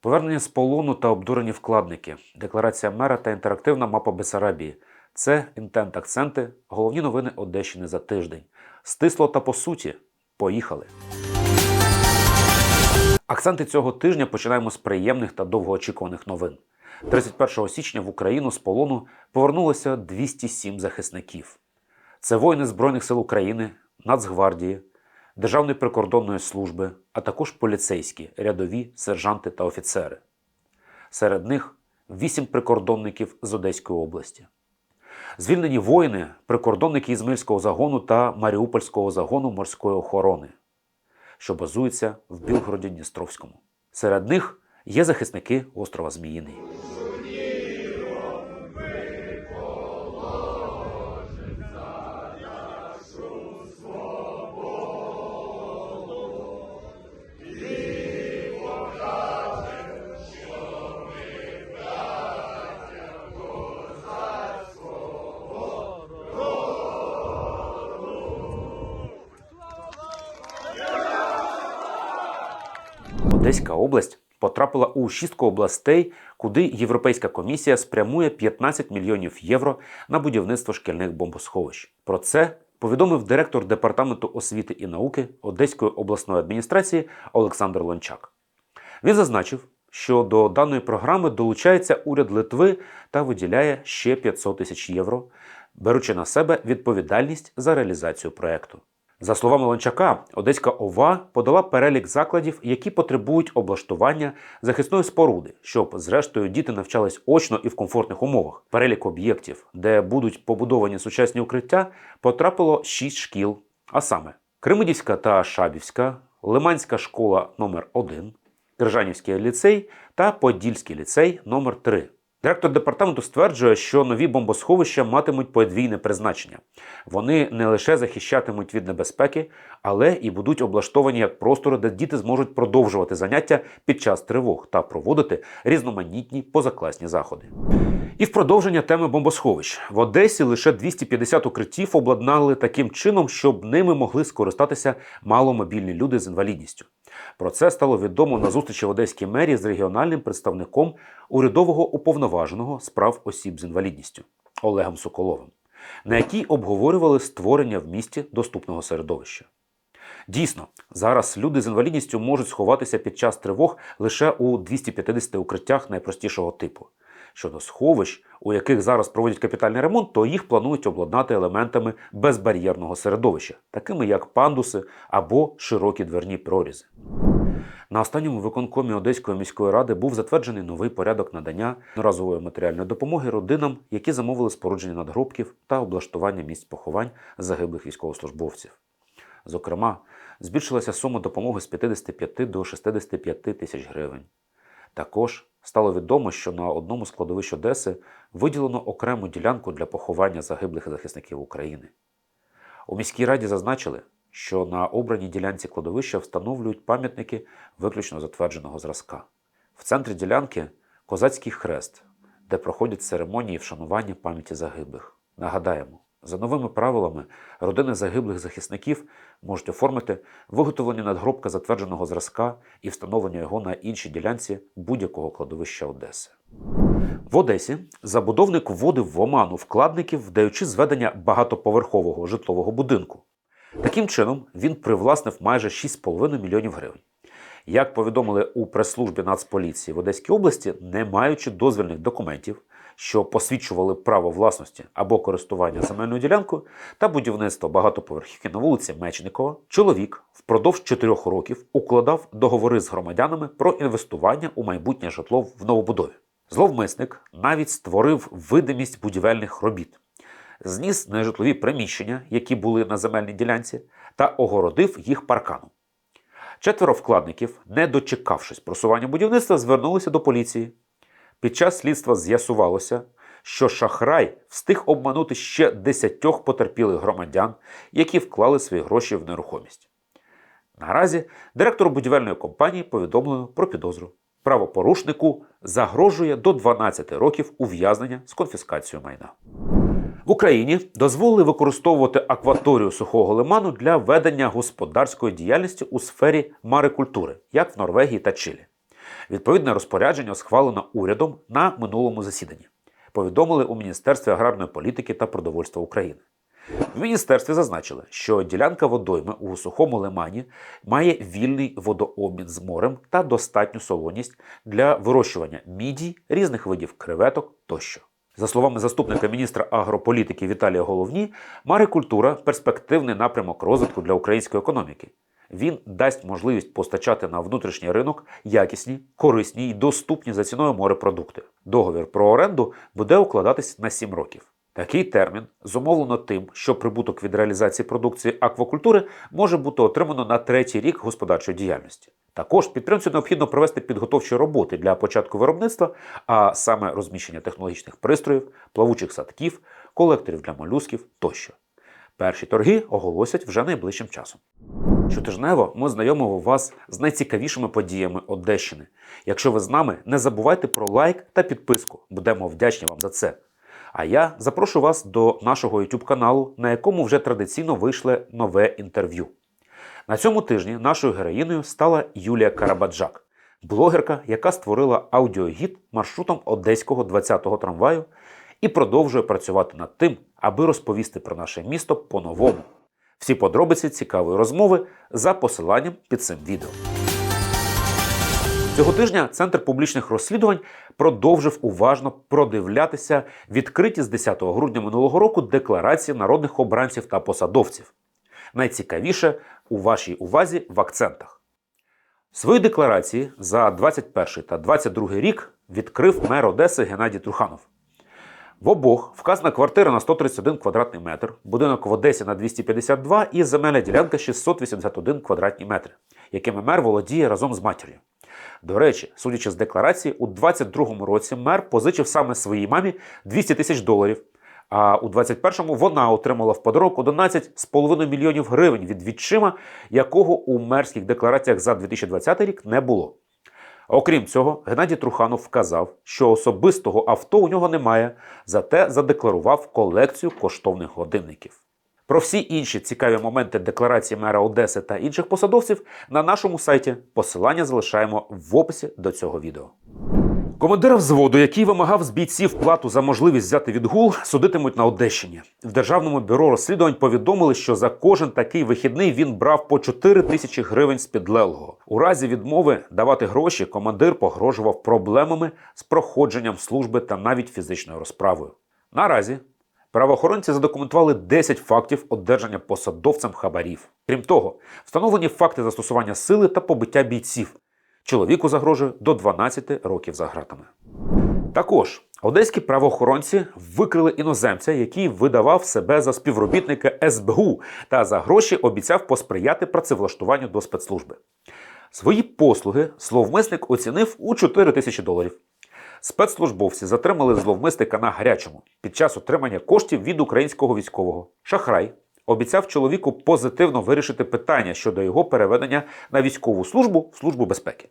Повернення з полону та обдурені вкладники, декларація мера та інтерактивна мапа Бесарабії. Це інтент акценти, головні новини Одещини за тиждень. Стисло та по суті. Поїхали. Акценти цього тижня починаємо з приємних та довгоочікуваних новин. 31 січня в Україну з полону повернулося 207 захисників. Це воїни Збройних сил України, Нацгвардії, Державної прикордонної служби, а також поліцейські, рядові, сержанти та офіцери. Серед них вісім прикордонників з Одеської області. Звільнені воїни, прикордонники Ізмельського загону та Маріупольського загону морської охорони, що базуються в Білгороді Дністровському. Серед них є захисники острова Зміїний. Одеська область потрапила у шістку областей, куди Європейська комісія спрямує 15 мільйонів євро на будівництво шкільних бомбосховищ. Про це повідомив директор департаменту освіти і науки Одеської обласної адміністрації Олександр Лончак. Він зазначив, що до даної програми долучається уряд Литви та виділяє ще 500 тисяч євро, беручи на себе відповідальність за реалізацію проекту. За словами Лончака, Одеська ОВА подала перелік закладів, які потребують облаштування захисної споруди, щоб, зрештою, діти навчались очно і в комфортних умовах. Перелік об'єктів, де будуть побудовані сучасні укриття, потрапило 6 шкіл, а саме Кримидівська та Шабівська, Лиманська школа номер 1 Крижанівський ліцей та Подільський ліцей номер 3 Директор департаменту стверджує, що нові бомбосховища матимуть подвійне призначення. Вони не лише захищатимуть від небезпеки, але і будуть облаштовані як простори, де діти зможуть продовжувати заняття під час тривог та проводити різноманітні позакласні заходи. І в продовження теми бомбосховищ в Одесі лише 250 укриттів обладнали таким чином, щоб ними могли скористатися маломобільні люди з інвалідністю. Про це стало відомо на зустрічі в Одеській мерії з регіональним представником урядового уповноваженого справ осіб з інвалідністю Олегом Соколовим, на якій обговорювали створення в місті доступного середовища. Дійсно, зараз люди з інвалідністю можуть сховатися під час тривог лише у 250 укриттях найпростішого типу. Щодо сховищ, у яких зараз проводять капітальний ремонт, то їх планують обладнати елементами безбар'єрного середовища, такими як пандуси або широкі дверні прорізи. На останньому виконкомі Одеської міської ради був затверджений новий порядок надання разової матеріальної допомоги родинам, які замовили спорудження надгробків та облаштування місць поховань загиблих військовослужбовців. Зокрема, збільшилася сума допомоги з 55 до 65 тисяч гривень. Також стало відомо, що на одному з кладовищ Одеси виділено окрему ділянку для поховання загиблих захисників України. У міській раді зазначили, що на обраній ділянці кладовища встановлюють пам'ятники виключно затвердженого зразка. В центрі ділянки козацький хрест, де проходять церемонії вшанування пам'яті загиблих. Нагадаємо, за новими правилами родини загиблих захисників можуть оформити виготовлення надгробка затвердженого зразка і встановлення його на іншій ділянці будь-якого кладовища Одеси. В Одесі забудовник вводив в оману вкладників, вдаючи зведення багатоповерхового житлового будинку. Таким чином, він привласнив майже 6,5 мільйонів гривень. Як повідомили у прес-службі Нацполіції в Одеській області, не маючи дозвільних документів, що посвідчували право власності або користування земельною ділянкою та будівництво багатоповерхівки на вулиці Мечникова, чоловік впродовж 4 років укладав договори з громадянами про інвестування у майбутнє житло в новобудові. Зловмисник навіть створив видимість будівельних робіт, зніс нежитлові приміщення, які були на земельній ділянці, та огородив їх парканом. Четверо вкладників, не дочекавшись просування будівництва, звернулися до поліції. Під час слідства з'ясувалося, що шахрай встиг обманути ще десятьох потерпілих громадян, які вклали свої гроші в нерухомість. Наразі директору будівельної компанії повідомлено про підозру. Правопорушнику загрожує до 12 років ув'язнення з конфіскацією майна. В Україні дозволили використовувати акваторію сухого лиману для ведення господарської діяльності у сфері марикультури, як в Норвегії та Чилі. Відповідне розпорядження схвалено урядом на минулому засіданні. Повідомили у Міністерстві аграрної політики та продовольства України. В міністерстві зазначили, що ділянка водойми у сухому лимані має вільний водообмін з морем та достатню солоність для вирощування мідій, різних видів креветок тощо. За словами заступника міністра агрополітики Віталія Головні, марикультура перспективний напрямок розвитку для української економіки. Він дасть можливість постачати на внутрішній ринок якісні, корисні й доступні за ціною морепродукти. Договір про оренду буде укладатись на 7 років. Такий термін зумовлено тим, що прибуток від реалізації продукції аквакультури може бути отримано на третій рік господарчої діяльності. Також підприємцю необхідно провести підготовчі роботи для початку виробництва, а саме розміщення технологічних пристроїв, плавучих садків, колекторів для молюсків тощо. Перші торги оголосять вже найближчим часом. Щотижнево ми знайомимо вас з найцікавішими подіями Одещини. Якщо ви з нами, не забувайте про лайк та підписку. Будемо вдячні вам за це. А я запрошую вас до нашого YouTube каналу, на якому вже традиційно вийшло нове інтерв'ю. На цьому тижні нашою героїною стала Юлія Карабаджак, блогерка, яка створила аудіогід маршрутом одеського 20-го трамваю і продовжує працювати над тим, аби розповісти про наше місто по-новому. Всі подробиці цікавої розмови за посиланням під цим відео. Цього тижня Центр публічних розслідувань продовжив уважно продивлятися відкриті з 10 грудня минулого року декларації народних обранців та посадовців. Найцікавіше у вашій увазі в акцентах. Свої декларації за 21 та 22 рік відкрив мер Одеси Геннадій Труханов. В обох вказана квартира на 131 квадратний метр, будинок в Одесі на 252 і земельна ділянка 681 квадратні метри, якими мер володіє разом з матір'ю. До речі, судячи з декларації, у 22-му році мер позичив саме своїй мамі 200 тисяч доларів, а у 21-му вона отримала в подарок 11,5 мільйонів гривень від відчима, якого у мерських деклараціях за 2020 рік не було. Окрім цього, Геннадій Труханов вказав, що особистого авто у нього немає, зате задекларував колекцію коштовних годинників. Про всі інші цікаві моменти декларації мера Одеси та інших посадовців на нашому сайті посилання залишаємо в описі до цього відео. Командира взводу, який вимагав з бійців плату за можливість взяти відгул, судитимуть на Одещині. В державному бюро розслідувань повідомили, що за кожен такий вихідний він брав по 4 тисячі гривень з підлеглого. У разі відмови давати гроші командир погрожував проблемами з проходженням служби та навіть фізичною розправою. Наразі правоохоронці задокументували 10 фактів одержання посадовцем хабарів. Крім того, встановлені факти застосування сили та побиття бійців. Чоловіку загрожує до 12 років за ґратами. Також одеські правоохоронці викрили іноземця, який видавав себе за співробітника СБУ та за гроші обіцяв посприяти працевлаштуванню до спецслужби. Свої послуги зловмисник оцінив у 4 тисячі доларів. Спецслужбовці затримали зловмисника на гарячому під час отримання коштів від українського військового. Шахрай обіцяв чоловіку позитивно вирішити питання щодо його переведення на військову службу в службу безпеки.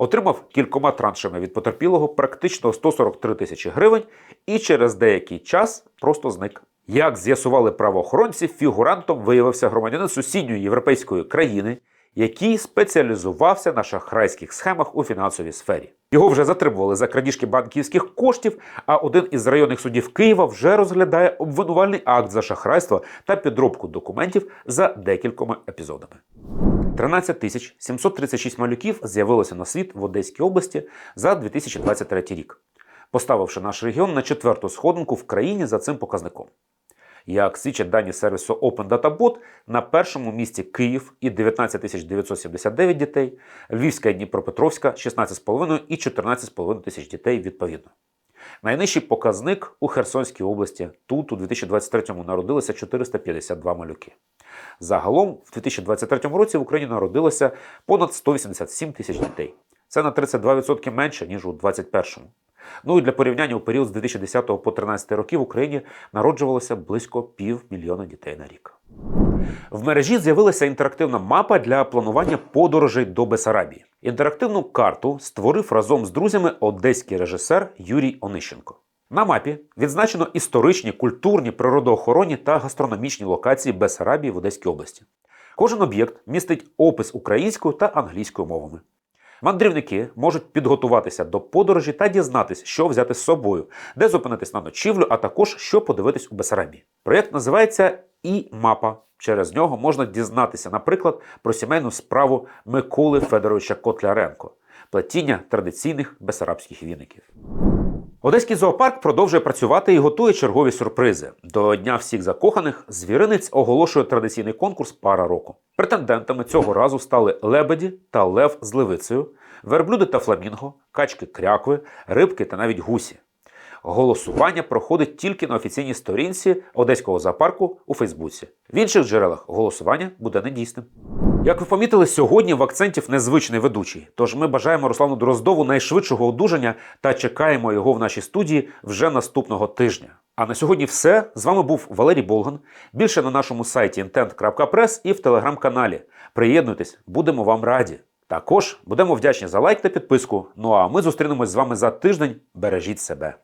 Отримав кількома траншами від потерпілого практично 143 тисячі гривень і через деякий час просто зник. Як з'ясували правоохоронці, фігурантом виявився громадянин сусідньої європейської країни, який спеціалізувався на шахрайських схемах у фінансовій сфері. Його вже затримували за крадіжки банківських коштів, а один із районних судів Києва вже розглядає обвинувальний акт за шахрайство та підробку документів за декількома епізодами. 13 тисяч 736 малюків з'явилося на світ в Одеській області за 2023 рік, поставивши наш регіон на четверту сходинку в країні за цим показником. Як свідчать дані сервісу Open Data Bot, на першому місці Київ і 19 979 дітей, Львівська і Дніпропетровська 16,5 і 14,5 тисяч дітей відповідно. Найнижчий показник у Херсонській області. Тут у 2023-му народилося 452 малюки. Загалом, в 2023 році в Україні народилося понад 187 тисяч дітей. Це на 32% менше, ніж у 2021-му. Ну і для порівняння у період з 2010 по 2013 роки в Україні народжувалося близько півмільйона дітей на рік. В мережі з'явилася інтерактивна мапа для планування подорожей до Бесарабії. Інтерактивну карту створив разом з друзями одеський режисер Юрій Онищенко. На мапі відзначено історичні, культурні, природоохоронні та гастрономічні локації Бесарабії в Одеській області. Кожен об'єкт містить опис українською та англійською мовами. Мандрівники можуть підготуватися до подорожі та дізнатись, що взяти з собою, де зупинитись на ночівлю, а також що подивитись у Бесарабії. Проєкт називається і-мапа. Через нього можна дізнатися, наприклад, про сімейну справу Миколи Федоровича Котляренко, плетіння традиційних бесарабських віників. Одеський зоопарк продовжує працювати і готує чергові сюрпризи. До Дня всіх закоханих звіринець оголошує традиційний конкурс пара року. Претендентами цього разу стали лебеді та лев з левицею, верблюди та фламінго, качки крякви, рибки та навіть гусі. Голосування проходить тільки на офіційній сторінці Одеського зоопарку у Фейсбуці. В інших джерелах голосування буде недійсним. Як ви помітили, сьогодні в акцентів незвичний ведучий. Тож ми бажаємо Руслану Дроздову найшвидшого одужання та чекаємо його в нашій студії вже наступного тижня. А на сьогодні все. З вами був Валерій Болган. Більше на нашому сайті intent.press і в телеграм-каналі. Приєднуйтесь, будемо вам раді. Також будемо вдячні за лайк та підписку. Ну а ми зустрінемось з вами за тиждень. Бережіть себе.